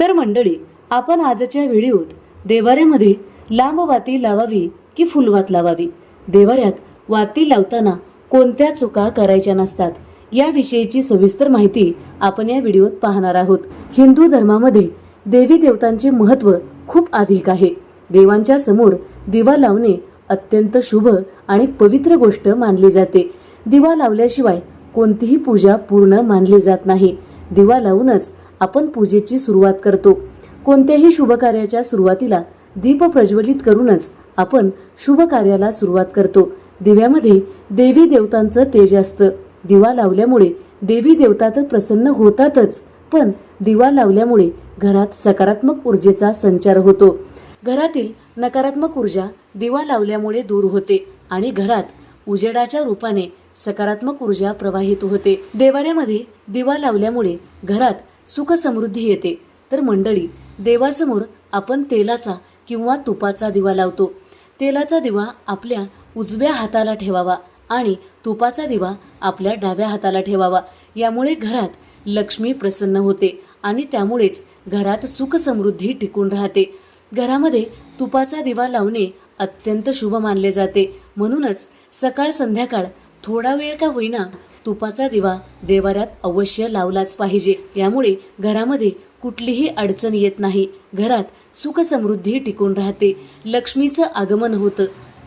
तर मंडळी आपण आजच्या व्हिडिओत देवाऱ्यामध्ये लांब वाती लावावी की फुलवात लावावी? देवाऱ्यात वाती लावताना कोणत्या चुका करायच्या नसतात? याविषयीची सविस्तर माहिती आपण या व्हिडिओत पाहणार आहोत. हिंदू धर्मामध्ये देवी देवतांचे महत्त्व खूप अधिक आहे. देवांच्या समोर दिवा लावणे अत्यंत शुभ आणि पवित्र गोष्ट मानली जाते. दिवा लावल्याशिवाय कोणतीही पूजा पूर्ण मानली जात नाही. दिवा लावूनच आपण पूजेची सुरुवात करतो. कोणत्याही शुभ कार्याच्या सुरुवातीला दीप प्रज्वलित करूनच आपण शुभ कार्याला सुरुवात करतो. दिव्यामध्ये देवी देवतांचं तेज असतं. दिवा लावल्यामुळे देवी देवता तर प्रसन्न होतातच पण दिवा लावल्यामुळे घरात सकारात्मक ऊर्जेचा संचार होतो. घरातील नकारात्मक ऊर्जा दिवा लावल्यामुळे दूर होते आणि घरात उजेडाच्या रूपाने सकारात्मक ऊर्जा प्रवाहित होते. देवाऱ्यामध्ये दिवा लावल्यामुळे घरात सुख समृद्धी येते. तर मंडळी देवासमोर आपण तेलाचा किंवा तुपाचा दिवा लावतो. तेलाचा दिवा आपल्या उजव्या हाताला ठेवावा आणि तुपाचा दिवा आपल्या डाव्या हाताला ठेवावा. यामुळे घरात लक्ष्मी प्रसन्न होते आणि त्यामुळेच घरात सुख समृद्धी टिकून राहते. घरामध्ये तुपाचा दिवा लावणे अत्यंत शुभ मानले जाते. म्हणूनच सकाळ संध्याकाळ थोडा वेळ का होईना तुपाचा दिवा देवाऱ्यात अवश्य लावलाच पाहिजे. यामुळे घरामध्ये कुठलीही अडचण येत नाही. घरात सुखसमृद्धी टिकून राहते. लक्ष्मीचं आगमन होतं.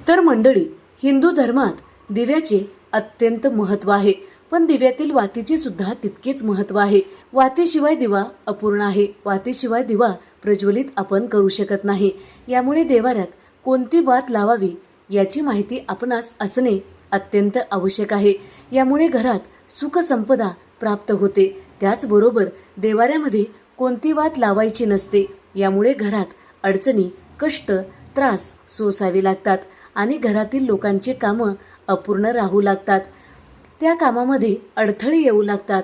तर मंडळी हिंदू धर्मात दिव्याचे अत्यंत महत्त्व आहे. पण दिव्यातील वातीचे सुद्धा तितकेच महत्त्व आहे. वातीशिवाय दिवा अपूर्ण आहे. वातीशिवाय दिवा प्रज्वलित आपण करू शकत नाही. यामुळे देवाऱ्यात कोणती वात लावावी याची माहिती आपणास असणे अत्यंत आवश्यक आहे. यामुळे घरात सुखसंपदा प्राप्त होते. त्याचबरोबर देवाऱ्यामध्ये कोणती वात लावायची नसते. यामुळे घरात अडचणी कष्ट त्रास सोसावे लागतात आणि घरातील लोकांचे कामं अपूर्ण राहू लागतात. त्या कामामध्ये अडथळे येऊ लागतात.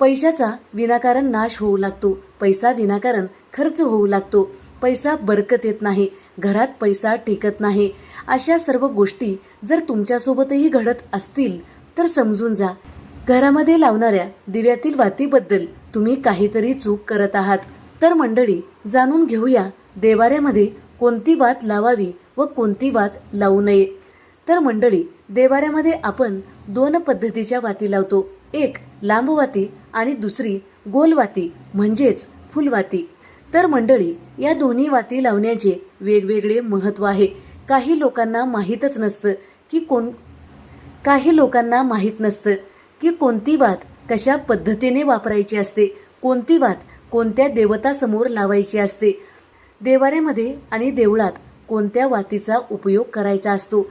पैशाचा विनाकारण नाश होऊ लागतो. पैसा विनाकारण खर्च होऊ लागतो. पैसा बरकत येत नाही. घरात पैसा टिकत नाही. अशा सर्व गोष्टी जर तुमच्यासोबतही घडत असतील तर समजून जा. घरामध्ये लावणाऱ्या दिव्यातील वातीबद्दल तुम्ही काहीतरी चूक करत आहात. तर मंडळी जाणून घेऊया देवाऱ्यामध्ये कोणती वात लावावी व कोणती वात लावू नये. तर मंडळी देवाऱ्यामध्ये आपण दोन पद्धतीच्या वाती लावतो. एक लांबवाती आणि दुसरी गोल वाती म्हणजेच फुलवाती. तर मंडळी या दोन्ही वाती लावण्याचे वेगवेगळे महत्त्व आहे. काही लोकांना माहीतच नसतं की कोण काही लोकांना माहीत नसतं की कोणती वात कशा पद्धतीने वापरायची असते कोणती वात कोणत्या देवतासमोर लावायची असते देवाऱ्यामध्ये आणि देवळात कोणत्या वातीचा उपयोग करायचा असतो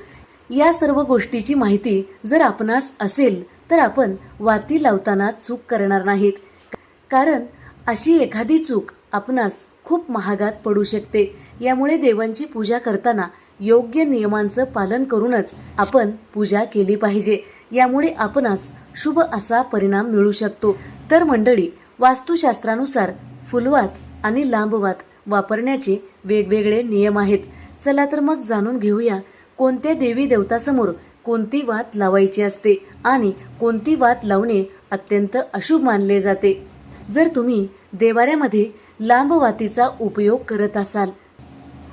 या सर्व गोष्टीची माहिती जर आपणास असेल तर आपण वाती लावताना चूक करणार नाहीत. कारण अशी एखादी चूक आपणास खूप महागात पडू शकते. यामुळे देवांची पूजा करताना योग्य नियमांचं पालन करूनच आपण पूजा केली पाहिजे. यामुळे आपणास शुभ असा परिणाम मिळू शकतो. तर मंडळी वास्तुशास्त्रानुसार फुलवात आणि लांबवात वापरण्याचे वेगवेगळे नियम आहेत. चला तर मग जाणून घेऊया कोणत्या देवी देवतासमोर कोणती वात लावायची असते आणि कोणती वात लावणे अत्यंत अशुभ मानले जाते. जर तुम्ही देवाऱ्यामध्ये लांब वातीचा उपयोग करत असाल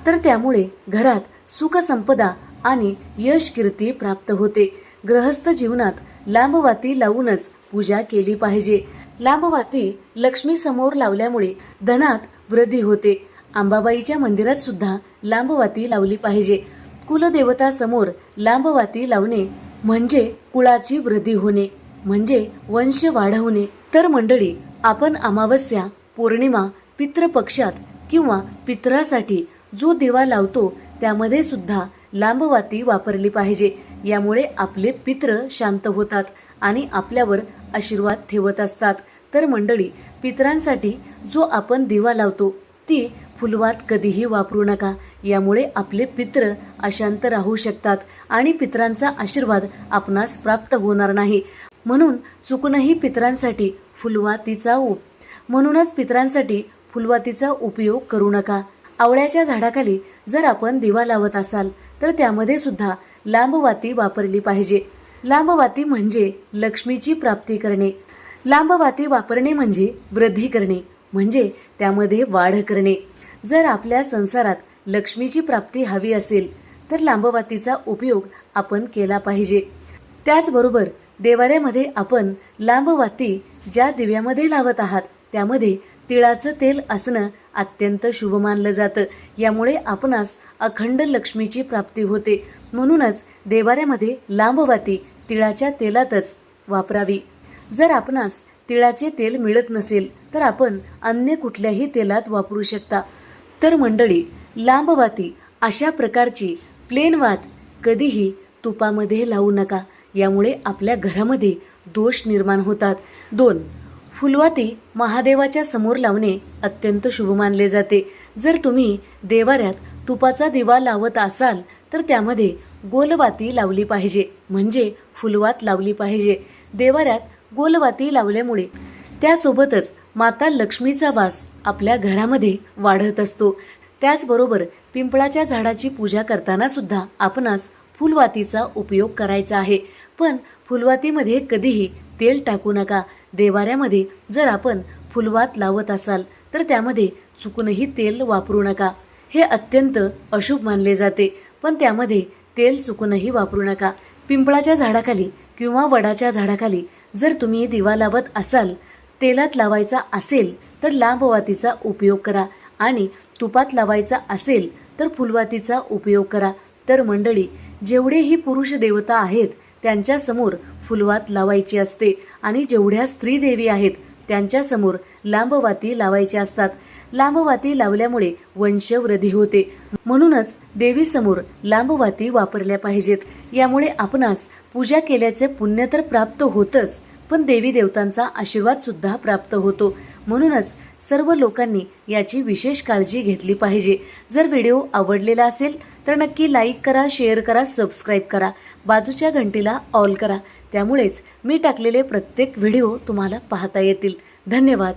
तर त्यामुळे घरात सुखसंपदा आणि यश कीर्ती प्राप्त होते. ग्रहस्थ जीवनात लांब वाती लावूनच पूजा केली पाहिजे. लांब वाती लावल्यामुळे धनात वृद्धी होते. आंबाबाईच्या मंदिरात सुद्धा लांब वाती लावली पाहिजे. कुलदेवता समोर लांब वाती लावणे म्हणजे कुळाची वृद्धी होणे म्हणजे वंश वाढवणे. तर मंडळी आपण अमावस्या पौर्णिमा पितृपक्षात किंवा पितरासाठी जो दिवा लावतो त्यामध्ये सुद्धा लांब वाती वापरली पाहिजे. यामुळे आपले पित्र शांत होतात आणि आपल्यावर आशीर्वाद ठेवत असतात. तर मंडळी पितरांसाठी जो आपण दिवा लावतो ती फुलवात कधीही वापरू नका. यामुळे आपले पित्र अशांत राहू शकतात आणि पित्रांचा आशीर्वाद आपणास प्राप्त होणार नाही. म्हणून चुकूनही पितरांसाठी फुलवातीचा उप म्हणूनच पितरांसाठी फुलवातीचा उपयोग करू नका. आवळ्याच्या झाडाखाली जर आपण दिवा लावत असाल तर त्यामध्ये सुद्धा लांबवाती वापरली पाहिजे. लांबवाती म्हणजे लक्ष्मीची प्राप्ती करणे. लांबवाती वापरणे म्हणजे वृद्धी करणे. म्हणजे त्यामध्ये वाढ करणे. जर आपल्या संसारात लक्ष्मीची प्राप्ती हवी असेल तर लांबवातीचा उपयोग आपण केला पाहिजे. त्याचबरोबर देवाऱ्यामध्ये आपण लांबवाती ज्या दिव्यामध्ये लावत आहात त्यामध्ये तिळाचं तेल असणं अत्यंत शुभ मानलं जातं. यामुळे आपणास अखंड लक्ष्मीची प्राप्ती होते. म्हणूनच देवाऱ्यामध्ये लांबवाती तिळाच्या तेलातच वापरावी. जर आपणास तिळाचे तेल मिळत नसेल तर आपण अन्य कुठल्याही तेलात वापरू शकता. तर मंडळी लांबवाती अशा प्रकारची प्लेन वात कधीही तुपामध्ये लावू नका. यामुळे आपल्या घरामध्ये दोष निर्माण होतात. दोन फुलवाती महादेवाच्या समोर लावणे अत्यंत शुभ मानले जाते. जर तुम्ही देवाऱ्यात तुपाचा दिवा लावत असाल तर त्यामध्ये गोलवाती लावली पाहिजे. म्हणजे फुलवात लावली पाहिजे. देवाऱ्यात गोलवाती लावल्यामुळे. त्यासोबतच माता लक्ष्मीचा वास आपल्या घरामध्ये वाढत असतो. त्याचबरोबर पिंपळाच्या झाडाची पूजा करताना सुद्धा आपणास फुलवातीचा उपयोग करायचा आहे. पण फुलवातीमध्ये कधीही तेल टाकू नका. देवाऱ्यामध्ये जर आपण फुलवात लावत असाल तर त्यामध्ये चुकूनही तेल वापरू नका. हे अत्यंत अशुभ मानले जाते पण त्यामध्ये तेल चुकूनही वापरू नका. पिंपळाच्या झाडाखाली किंवा वडाच्या झाडाखाली जर तुम्ही दिवा लावत असाल तेलात लावायचा असेल तर लांबवातीचा उपयोग करा आणि तुपात लावायचा असेल तर फुलवातीचा उपयोग करा. तर मंडळी जेवढेही पुरुष देवता आहेत त्यांच्यासमोर फुलवात लावायची असते आणि जेवढ्या स्त्री देवी आहेत त्यांच्यासमोर लांबवाती लावायच्या असतात. लांबवाती लावल्यामुळे वंशवृद्धी होते. म्हणूनच देवीसमोर लांबवाती वापरल्या पाहिजेत. यामुळे आपणास पूजा केल्याचे पुण्य तर प्राप्त होतच पण देवी देवतांचा आशीर्वाद सुद्धा प्राप्त होतो. म्हणूनच सर्व लोकांनी याची विशेष काळजी घेतली पाहिजे. जर व्हिडिओ आवडलेला असेल तर नक्की लाईक करा शेअर करा सबस्क्राईब करा. बाजूच्या घंटीला ऑल करा. त्यामुळेच मी टाकलेले प्रत्येक व्हिडिओ तुम्हाला पाहता येतील. धन्यवाद.